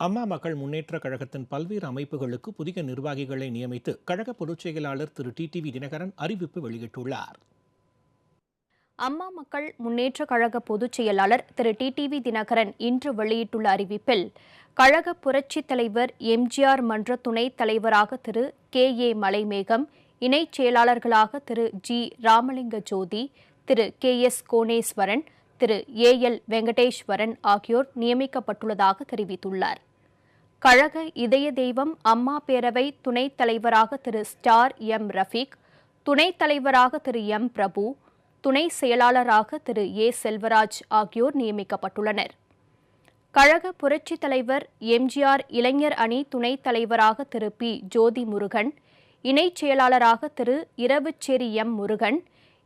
அம்மா மக்கள் முன்னேற்ற கழகத்தின் பல்வேறு அமைப்புகளுக்கு புதிய நிர்வாகிகளை நியமித்து கழக பொதுச் செயலாளர் திரு டிடிவி தினகரன் அறிவிப்பு வெளியிட்டுள்ளார். அம்மா மக்கள் முன்னேற்ற கழக பொதுச் செயலாளர் திரு டிடிவி தினகரன் இன்று வெளியிட்டுள்ள அறிவிப்பில் கழக புரட்சித் தலைவர் எம்ஜிஆர் மன்ற துணைத் தலைவராக திரு கே. ஏ. மலைமேகம் இணைச் செயலாளர்களாக Thiru G. Ramalinga Jothi Thiru K. S. Koneswaran Thiru A. L. Venkateswaran ஆகியோர் நியமிக்கப்பட்டுள்ளதாக தெரிவித்துள்ளார். கழக இதய தெய்வம் அம்மா பேரவை துணைத் தலைவராக திரு ஸ்டார் எம் ரஃபீக் துணைத் தலைவராக திரு எம் பிரபு துணை செயலாளராக திரு ஏ செல்வராஜ் ஆகியோர் நியமிக்கப்பட்டுள்ளனர். கழக புரட்சித் தலைவர் எம்ஜிஆர் இளைஞர் அணி துணைத் தலைவராக திரு பி ஜோதி முருகன் இணைச் செயலாளராக திரு இரவுச்சேரி எம் முருகன்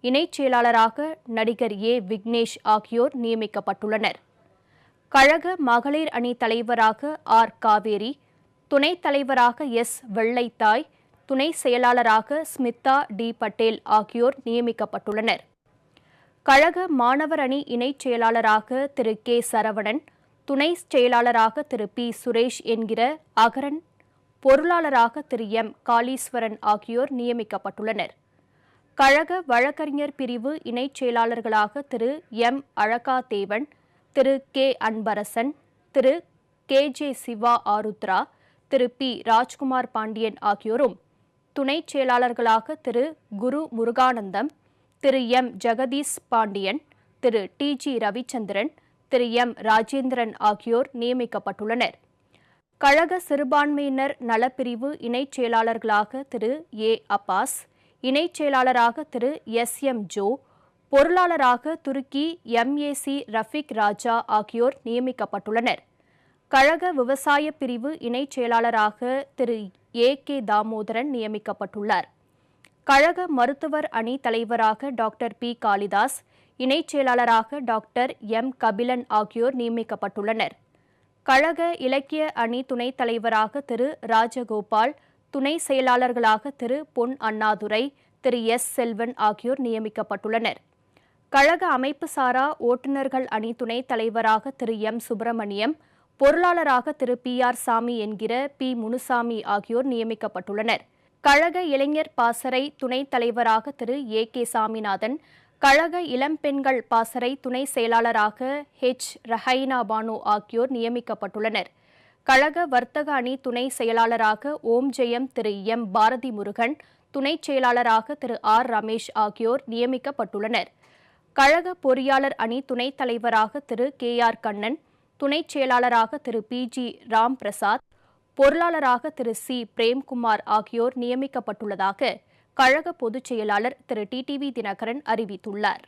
இணைச் செயலாளராக நடிகர் ஏ விக்னேஷ் ஆகியோர் நியமிக்கப்பட்டுள்ளனர். கழக மகளிர் அணி தலைவராக ஆர். காவேரி துணைத் தலைவராக எஸ். வெள்ளைத்தாய் துணை செயலாளராக ஸ்மிதா டி. பட்டேல் ஆகியோர் நியமிக்கப்பட்டுள்ளனர். கழக மாணவர் அணி இணைச் செயலாளராக திரு. கே. சரவணன் துணை செயலாளராக திரு. பி. சுரேஷ் என்கிற அகரன் பொருளாளராக திரு. எம். காளீஸ்வரன் ஆகியோர் நியமிக்கப்பட்டுள்ளனர். கழக வழக்கறிஞர் பிரிவு இணைச் செயலாளர்களாக Thiru. M. Azhaga Devan Thiru K. Anbarasan Thiru K. J. Siva Aarudhra Thiru P. Rajkumar Pandian ஆகியோரும் துணைச் செயலாளர்களாக Thiru Guru Muruganandam Thiru M. Jagadish Pandian Thiru T. G. Ravichandran Thiru M. Rajendran ஆகியோர் நியமிக்கப்பட்டுள்ளனர். கழக சிறுபான்மையினர் நலப்பிரிவு இணைச் செயலாளர்களாக திரு ஏ. அப்பாஸ் இணைச் செயலாளராக திரு எஸ். எம். ஜோ பொருளாளராக துருக்கி எம்ஏசி ரஃபிக் ராஜா ஆகியோர் நியமிக்கப்பட்டுள்ளனர். கழக விவசாய பிரிவு இணைச் செயலாளராக திரு. ஏ. கே. தாமோதரன் நியமிக்கப்பட்டுள்ளார். கழக மருத்துவர் அணி தலைவராக டாக்டர் பி. காளிதாஸ் இணைச் செயலாளராக டாக்டர் எம். கபிலன் ஆகியோர் நியமிக்கப்பட்டுள்ளனர். கழக இலக்கிய அணி துணைத் தலைவராக திரு. ராஜகோபால் துணை செயலாளர்களாக திரு. பொன் அண்ணாதுரை திரு. எஸ். செல்வன் ஆகியோர் நியமிக்கப்பட்டுள்ளனர். கழக அமைப்பு சாரா ஓட்டுநர்கள் அணி துணைத் தலைவராக திரு. எம். சுப்பிரமணியம் பொருளாளராக திரு. பி. ஆர். சாமி என்கிற பி. முனுசாமி ஆகியோர் நியமிக்கப்பட்டுள்ளனர். கழக இளைஞர் பாசறை துணைத் தலைவராக திரு. ஏ. கே. சாமிநாதன் கழக இளம்பெண்கள் பாசறை துணை செயலாளராக ஹெச். ரஹைனா பானு ஆகியோர் நியமிக்கப்பட்டுள்ளனர். கழக வர்த்தக அணி துணை செயலாளராக ஓம் ஜெயம் திரு. எம். பாரதி முருகன் துணைச் செயலாளராக திரு. ஆர். ரமேஷ் ஆகியோர் நியமிக்கப்பட்டுள்ளனர். கழக பொறியாளர் அணி துணைத் தலைவராக திரு கே ஆர் கண்ணன் துணைச் செயலாளராக திரு பி ஜி ராம் பிரசாத் பொருளாளராக திரு சி பிரேம்குமார் ஆகியோர் நியமிக்கப்பட்டுள்ளதாக கழக பொதுச் செயலாளர் திரு டிடிவி தினகரன் அறிவித்துள்ளார்.